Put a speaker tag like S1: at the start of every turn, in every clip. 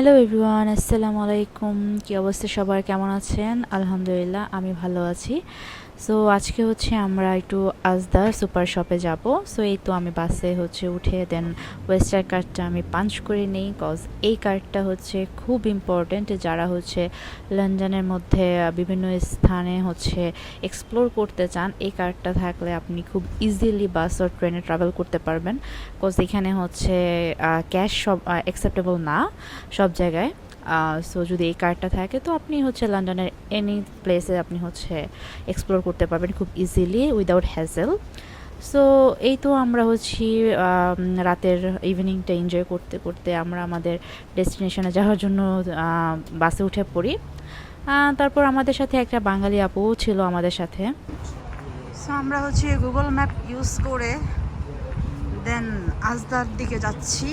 S1: Hello everyone আসসালামু আলাইকুম কী অবস্থা সবার? কেমন আছেন? আলহামদুলিল্লাহ আমি ভালো আছি। সো আজকে হচ্ছে আমরা একটু আজদা সুপার শপে যাব। সো এই তো আমি বাসে হচ্ছে উঠে দেন ওয়েস্টার কার্ডটা আমি পাঞ্চ করে নিই কজ এই কার্ডটা হচ্ছে খুব ইম্পর্ট্যান্ট যারা হচ্ছে লন্ডনের মধ্যে বিভিন্ন স্থানে হচ্ছে এক্সপ্লোর করতে চান, এই কার্ডটা থাকলে আপনি খুব ইজিলি বাস ও ট্রেনে ট্রাভেল করতে পারবেন। কজ এখানে হচ্ছে ক্যাশ সব অ্যাকসেপ্টেবল না সব জায়গায়। সো যদি এই কার্ডটা থাকে, তো আপনি হচ্ছে লন্ডনের এনি প্লেসে আপনি হচ্ছে এক্সপ্লোর করতে পারবেন খুব ইজিলি উইদাউট হ্যাজেল সো এই তো আমরা হচ্ছি রাতের ইভিনিংটা এনজয় করতে করতে আমরা আমাদের ডেস্টিনেশনে যাওয়ার জন্য বাসে উঠে পড়ি। তারপর আমাদের সাথে একটা বাঙালি আপুও ছিল আমাদের সাথে।
S2: সো আমরা হচ্ছে গুগল ম্যাপ ইউজ করে দেন আজদার দিকে যাচ্ছি।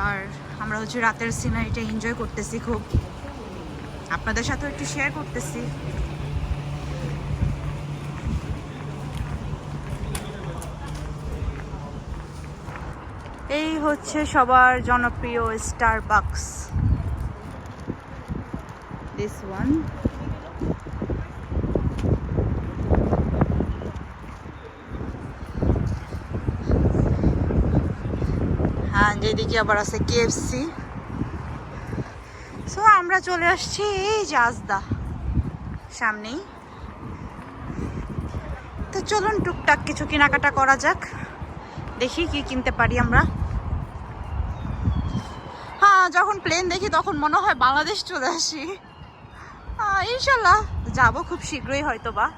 S2: আর আমরা হচ্ছে রাতের সিনারিটা এনজয় করতেছি খুব। আপনাদের সাথেও একটু শেয়ার করতেছি। এই হচ্ছে সবার জনপ্রিয় স্টার বাক্স দিস ওয়ান হ্যাঁ যেদিকে আবার আছে কেএফসি সো আমরা চলে আসছি এই যে আজদা সামনেই। তো চলুন টুকটাক কিছু কেনাকাটা করা যাক। দেখি কি কিনতে পারি আমরা। হ্যাঁ যখন প্লেন দেখি তখন মনে হয় বাংলাদেশ চলে আসি। আহ, ইনশাল্লাহ। যাব খুব শীঘ্রই হয়তো বা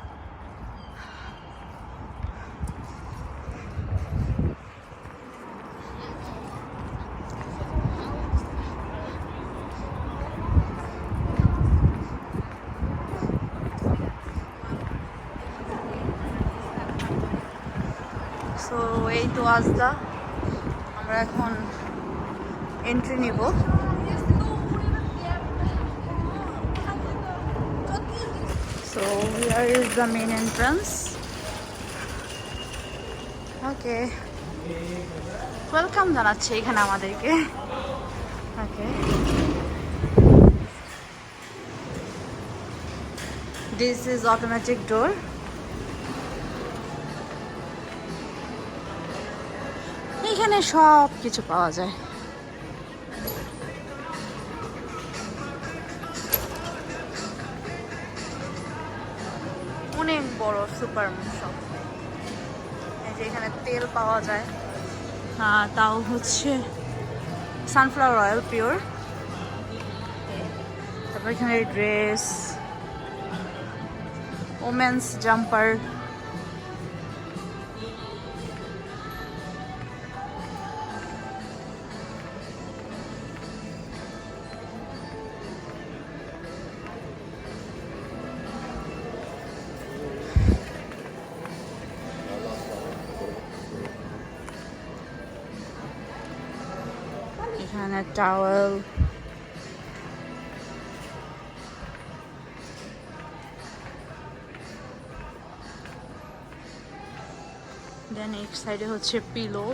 S2: সো এই তো আজদা আমরা এখন এন্ট্রি নিব। So here is the main entrance okay welcome জানাচ্ছে এখানে আমাদেরকে। Okay this is automatic door এখানে সব কিছু পাওয়া যায়। অনেক বড় সুপার শপ। এই যে এখানে তেল পাওয়া যায়। হ্যাঁ তাও হচ্ছে। সানফ্লাওয়ার অয়েল পিওর তারপর এখানে ড্রেস ওমেন্স জাম্পার এখানে টাওয়েল দেন এক সাইডে হচ্ছে পিলো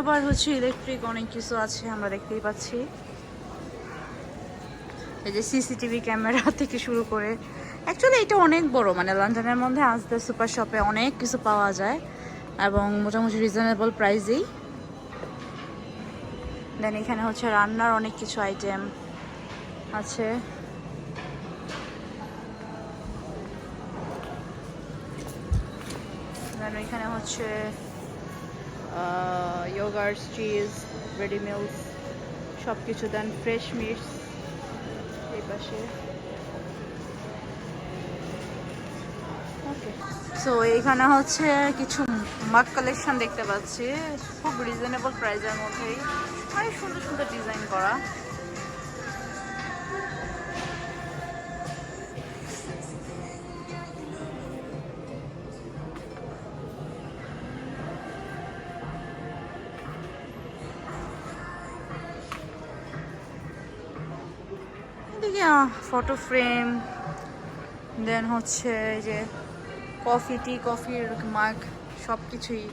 S2: আবার হচ্ছে ইলেকট্রিক অনেক কিছু আছে, আমরা দেখতেই পাচ্ছি। এই যে সিসিটিভি ক্যামেরা থেকে শুরু করে। অ্যাকচুয়ালি এটা অনেক বড় মানে লন্ডনের মধ্যে আজদের সুপার শপে অনেক কিছু পাওয়া যায় এবং মোটামুটি রিজনেবল প্রাইসেই দেন এখানে হচ্ছে রান্নার অনেক কিছু আইটেম আছে। দেন এখানে হচ্ছে ইয়োগার্স চিজ রেডি মিলস সব কিছু দেন ফ্রেশ মিটস এই পাশে। সো এইখানে হচ্ছে কিছু মাক কালেকশন দেখতে পাচ্ছি। খুব রিজনেবল প্রাইসের মধ্যেই। অনেক সুন্দর সুন্দর ডিজাইন করা। ফটো ফ্রেম দেন হচ্ছে যে কফি টি কফির মাগ সব কিছুই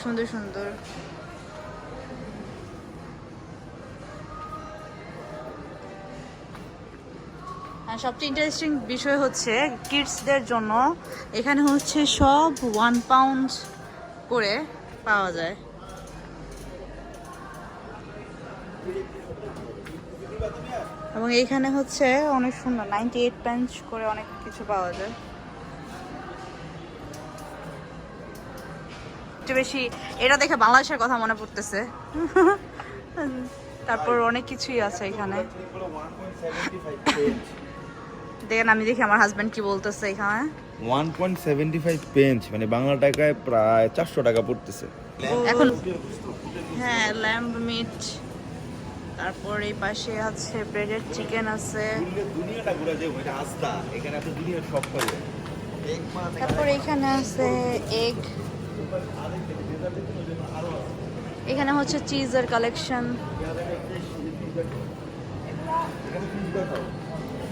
S2: সুন্দর সুন্দর। সবচেয়ে ইন্টারেস্টিং বিষয় হচ্ছে কিডসদের জন্য এখানে হচ্ছে সব ওয়ান পাউন্ড করে পাওয়া যায়। এবং এইখানে হচ্ছে অনেক সুন্দর নাইনটি এইট পেঞ্চ করে অনেক কিছু পাওয়া যায়। একটু বেশি এটা দেখে বাংলাদেশের কথা মনে পড়তেছে। তারপর অনেক কিছুই আছে এখানে। দেখেন আমি দেখি আমার হাজবেন্ড কি বলতেছে এখানে।
S3: One point seventy five pence মানে বাংলা টাকায় প্রায় চারশো টাকা পড়তেছে।
S2: এখন হ্যাঁ ল্যাম্ব মিট তারপর এই পাশে আছে ব্রেডেড চিকেন আছে।
S3: দুনিয়াটা ঘুরে যে ওইটা আস্তা এখানে আপনি দুনিয়ার সব পাইবেন
S2: তারপর এখানে আছে এগ এখানে হচ্ছে চিজের কালেকশন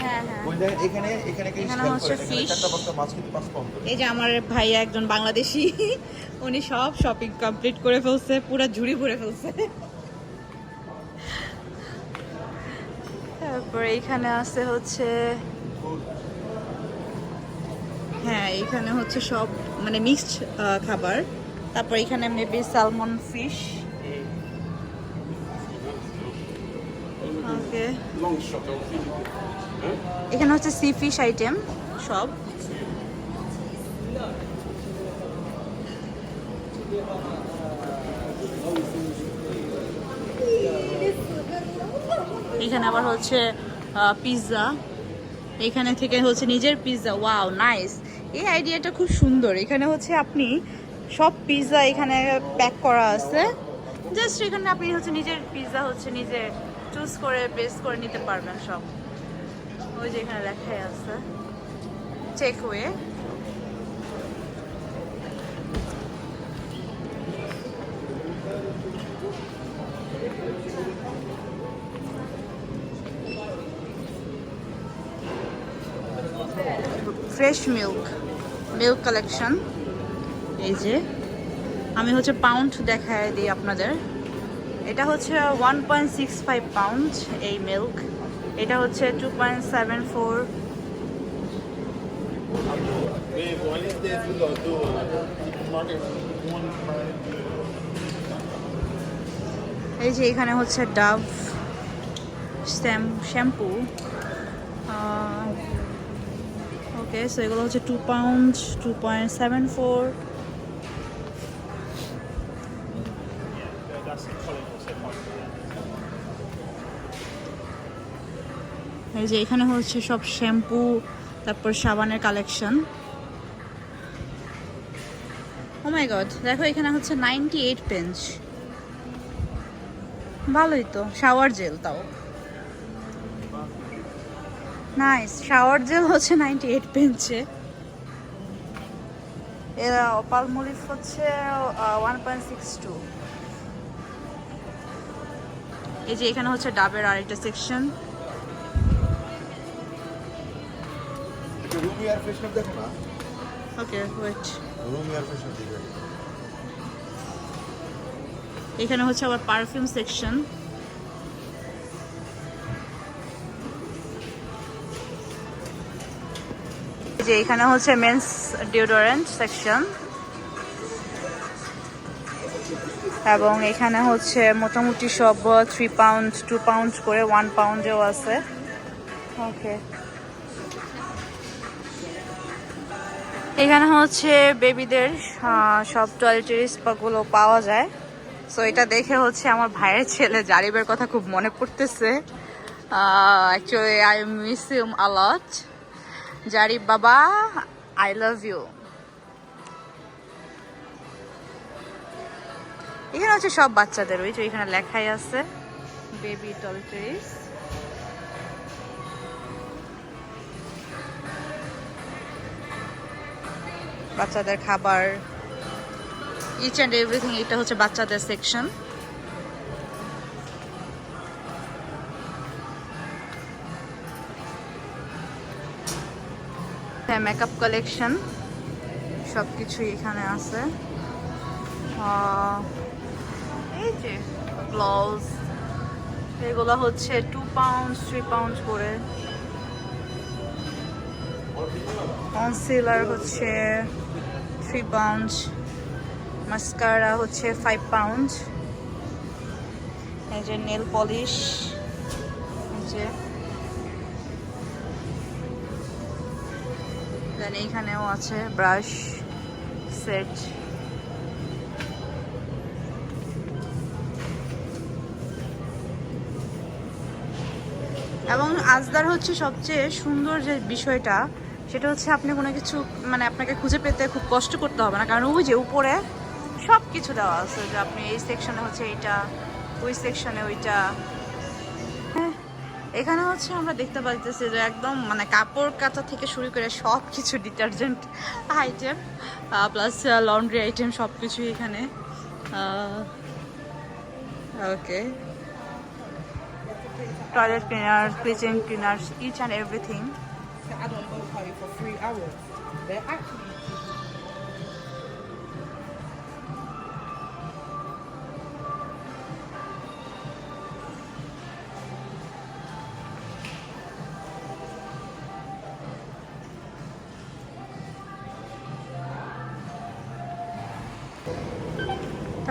S2: হ্যাঁ হ্যাঁ।
S3: ওই জায়গায় এখানে এখানে কি
S2: এখানে
S3: খেয়াল
S2: হচ্ছে
S3: করেন, এখানে
S2: fish।
S3: চারটা পাঁচটা মাছ কিন্তু পাঁচ পাউন্ড করে।
S2: এই যে আমার ভাইয়া একজন বাংলাদেশি উনি সব শপিং কমপ্লিট করে ফেলছে পুরো ঝুড়ি ভরে ফেলছে। তারপর এইখানে আছে হচ্ছে হ্যাঁ এখানে হচ্ছে সব মানে মিক্সড খাবার। তারপর এখানে মেবি স্যালমন ফিশ ওকে এখানে হচ্ছে সি ফিশ আইটেম সব। এখানে আবার হচ্ছে পিৎজা এখানে থেকে হচ্ছে নিজের পিৎজা ওয়াও নাইস এই আইডিয়াটা খুব সুন্দর। এখানে হচ্ছে আপনি সব পিৎজা এখানে প্যাক করা আছে। জাস্ট এখানে আপনি হচ্ছে নিজের পিৎজা হচ্ছে নিজে চুজ করে প্রেস করে নিতে পারবেন সব। ওই যে এখানে লেখাই আছে। Check way fresh milk milk collection এই যে, আমি হচ্ছে পাউন্ড দেখায় দিই আপনাদের। এটা হচ্ছে one point six five pound এই মিল্ক এটা হচ্ছে টু পয়েন্ট সেভেন ফোর এই যে এখানে হচ্ছে ডাভ শ্যাম্পু ওকে সো এগুলো হচ্ছে two pound two point seven four এই যে এখানে হচ্ছে সব শ্যাম্পু, তারপর সাবানের কালেকশন ও মাই গড দেখো এখানে হচ্ছে নাইনটি এইট পেঞ্চ ভালোই তো শাওয়ার জেল তাও। নাইস শাওয়ার জেল হচ্ছে নাইনটি এইট পেঞ্চে এরা পালমোলিভ হচ্ছে ওয়ান পয়েন্ট সিক্স টু এই যে এখানে হচ্ছে ডাবের আরেকটা সেকশন
S3: রুম এয়ার ফ্রেশনার দেখো না?
S2: Okay wait
S3: room air freshener
S2: এখানে হচ্ছে আবার পারফিউম সেকশন যে এখানে হচ্ছে মেন্স ডিওডোরেন্ট সেকশন এবং এখানে হচ্ছে মোটামুটি সব থ্রি পাউন্ড টু পাউন্ড করে ওয়ান পাউন্ডেও আছে। ওকে এখানে হচ্ছে বেবিদের সব টয়লেটারিসগুলো পাওয়া যায়। সো এটা দেখে হচ্ছে আমার ভাইয়ের ছেলে জারিবের কথা খুব মনে পড়তেছে। অ্যাকচুয়ালি আই মিস ইউম আলট জারিব বাবা আই লাভ ইউ এখানে হচ্ছে সব বাচ্চাদের, ওই যে এখানে লেখাই আছে বেবি টয়লেটারিস বাচ্চাদের খাবার ইচ অ্যান্ড এভরিথিং এটা হচ্ছে বাচ্চাদের সেকশন হ্যাঁ মেকআপ কালেকশন সব কিছুই এখানে আছে। এই যে গ্লাভস এগুলো হচ্ছে টু পাউন্ড থ্রি পাউন্ড করে। কনসিলার হচ্ছে থ্রি পাউন্ড মাস্কারা হচ্ছে ফাইভ পাউন্ড এই যে নেল পলিশ এই যে দেন এইখানেও আছে ব্রাশ সেট। এবং আজদার হচ্ছে সবচেয়ে সুন্দর যে বিষয়টা, সেটা হচ্ছে আপনি কোনো কিছু মানে আপনাকে খুঁজে পেতে খুব কষ্ট করতে হবে না। কারণ ওই যে উপরে সব কিছু দেওয়া আছে যে আপনি এই সেকশনে হচ্ছে এইটা, ওই সেকশনে ওইটা এখানে হচ্ছে আমরা দেখতে পাইতেছি যে একদম মানে কাপড় কাচা থেকে শুরু করে সব কিছু detergent item plus laundry item সব কিছুই এখানে। Okay toilet cleaner kitchen cleaner each and everything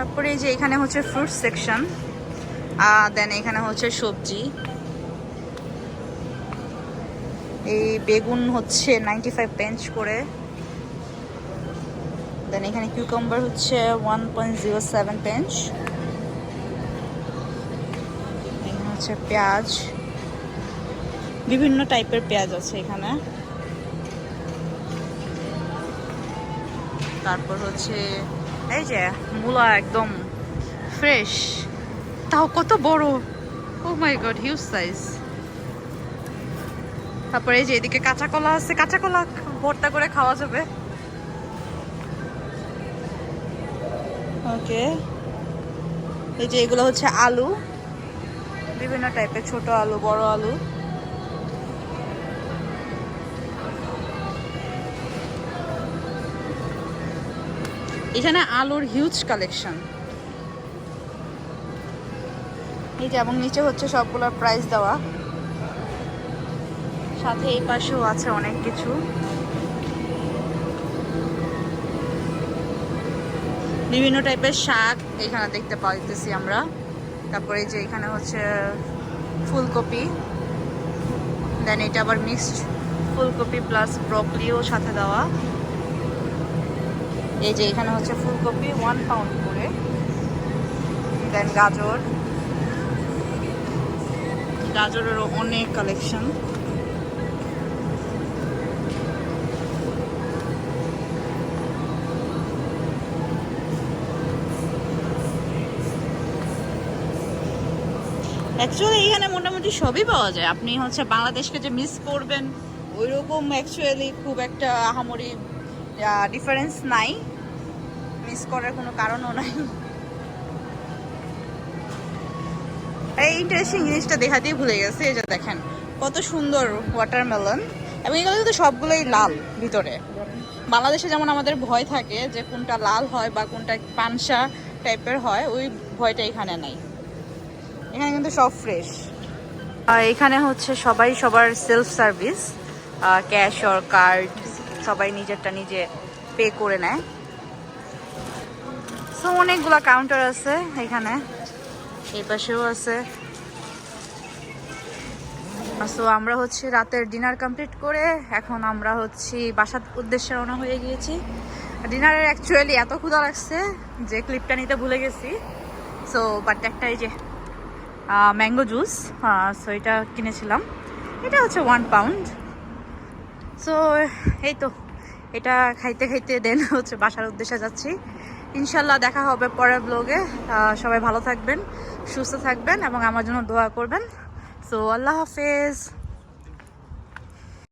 S2: তারপরে এই যে এখানে হচ্ছে ফ্রুট সেকশন আর দেন এখানে হচ্ছে সবজি। এই বেগুন হচ্ছে নাইনটি ফাইভ পেঞ্চ করে। দেন এখানে কিউকাম্বার হচ্ছে one point zero seven pence এখানে হচ্ছে পেঁয়াজ। বিভিন্ন টাইপের পেঁয়াজ আছে এখানে। তারপর হচ্ছে এই যে, মূলা একদম ফ্রেশ তাও কত বড়। Oh my god huge size তারপরে এই যে এদিকে কাঁচা কলা আছে, কাঁচা কলা ভর্তা করে খাওয়া যাবে। ওকে এই যে এগুলো হচ্ছে আলু। বিভিন্ন টাইপের ছোট আলু, বড় আলু। এখানে আলোর হিউজ কালেকশন এই যে, এবং নিচে হচ্ছে সবগুলোর প্রাইস দেওয়া। সাথে এই পাশেও আছে অনেক কিছু। বিভিন্ন টাইপের শাক এখানে দেখতে পাইতেছি আমরা। তারপরে যে, এখানে হচ্ছে ফুলকপি। দেন এটা আবার মিক্সড ফুলকপি প্লাস ব্রকলিও সাথে দেওয়া। এই যে এখানে হচ্ছে ফুলকপি ওয়ান পাউন্ড করে। দেন গাজর। গাজরেরও অনেক কালেকশন অ্যাকচুয়ালি এখানে মোটামুটি সবই পাওয়া যায়। আপনি হচ্ছে বাংলাদেশকে যে মিস করবেন ওই রকম অ্যাকচুয়ালি খুব একটা আহামরি ডিফারেন্স নাই। মিস করার কোনো কারণও নাই। এই ইন্টারেস্টিং জিনিসটা দেখাতেই ভুলে গেছে যে দেখেন, কত সুন্দর ওয়াটারমেলন এবং এগুলো কিন্তু সবগুলোই লাল ভিতরে। বাংলাদেশে যেমন আমাদের ভয় থাকে যে কোনটা লাল হয় বা কোনটা পানসা টাইপের হয়, ওই ভয়টা এখানে নাই। এখানে কিন্তু সব ফ্রেশ এখানে হচ্ছে সবাই সবার self service cash or card সবাই নিজেরটা নিজে পে করে নেয়। সো অনেকগুলা কাউন্টার আছে এখানে। এই পাশেও আছে। সো আমরা হচ্ছে রাতের ডিনার কমপ্লিট করে এখন আমরা হচ্ছে বাসার উদ্দেশ্যে রওনা হয়ে গিয়েছি। ডিনারের অ্যাকচুয়ালি এত ক্ষুধা লাগছে যে ক্লিপটা নিতে ভুলে গেছি। সো বাট একটা এই যে ম্যাঙ্গো জুস সো এটা কিনেছিলাম। এটা হচ্ছে ওয়ান পাউন্ড সো এই তো, এটা খাইতে খাইতে দেন হচ্ছে বাসার উদ্দেশ্যে যাচ্ছি। ইনশাল্লাহ দেখা হবে পরের ব্লগে সবাই ভালো থাকবেন, সুস্থ থাকবেন এবং আমার জন্য দোয়া করবেন। সো আল্লাহ হাফেজ।